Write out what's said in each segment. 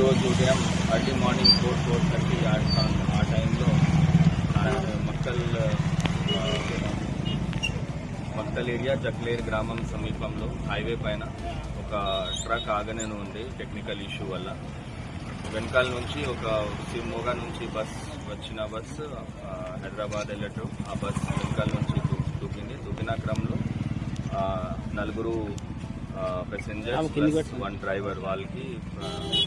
ఉదయం early morning four four thirty ఆ ఆ టైంలో మక్కల్ మక్కల్ ఏరియా జక్లేర్ గ్రామం సమీపంలో హైవే పైన ఒక ట్రక్ ఆగనేను ఉంది టెక్నికల్ ఇష్యూ వల్ల. వెనకాల నుంచి ఒక శివమోగా నుంచి బస్ వచ్చిన బస్ హైదరాబాద్ వెళ్ళటం ఆ బస్ వెనకాల నుంచి దూకింది. దూకిన క్రమంలో నలుగురు పెసెంజర్స్ వన్ డ్రైవర్ వాళ్ళకి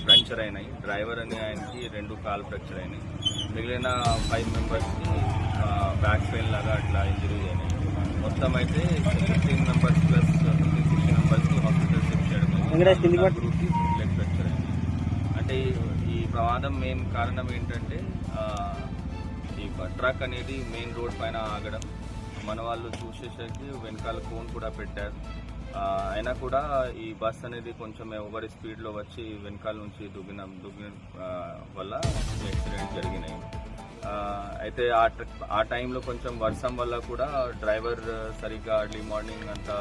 ఫ్రాక్చర్ అయినాయి. డ్రైవర్ అనే ఆయనకి రెండు కాల్ ఫ్రాక్చర్ అయినాయి. మిగిలిన ఫైవ్ మెంబర్స్కి బ్యాక్ పెయిన్ లాగా అట్లా ఇంజరీ అయినాయి. మొత్తం అయితే fifteen members plus fifteen sixteen మెంబర్స్కి హాస్పిటల్ షిఫ్ట్ చేయడం. నలుగురికి లెగ్ ఫ్రాక్చర్ అయింది అంటే ఈ- ప్రమాదం మెయిన్ కారణం ఏంటంటే ఈ ట్రక్ అనేది మెయిన్ రోడ్ పైన ఆగడం. మన వాళ్ళు చూసేసరికి వెనకాల ఫోన్ కూడా పెట్టారు. అయినా కూడా ఈ బస్ అనేది కొంచెం ఓవర్ స్పీడ్లో వచ్చి వెనకాల నుంచి దుగ్గిన దుగ్గిన వల్ల యాక్సిడెంట్ జరిగినాయి. అయితే ఆ ఆ టైంలో కొంచెం వర్షం వల్ల కూడా డ్రైవర్ సరిగ్గా అర్లీ మార్నింగ్ అంతా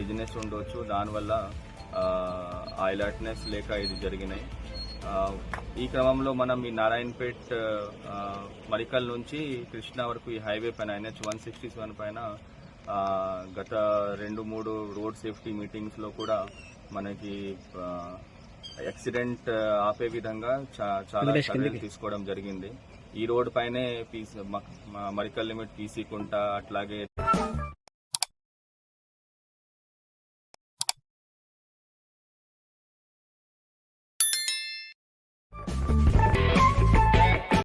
బిజినెస్ ఉండొచ్చు. దానివల్ల ఆ అలర్ట్నెస్ లేక ఇది జరిగినాయి. ఈ క్రమంలో మనం ఈ నారాయణపేట్ మరికల్ నుంచి కృష్ణా వరకు ఈ హైవే పైన ఎన్హెచ్ వన్ సిక్స్టీ సెవెన్ పైన గత రెండు మూడు రోడ్ సేఫ్టీ మీటింగ్స్లో కూడా మనకి యాక్సిడెంట్ ఆపే విధంగా చా- చాలా చర్యలు తీసుకోవడం జరిగింది. ఈ రోడ్ పైనే PC Marikal limit PC Kunta అట్లాగే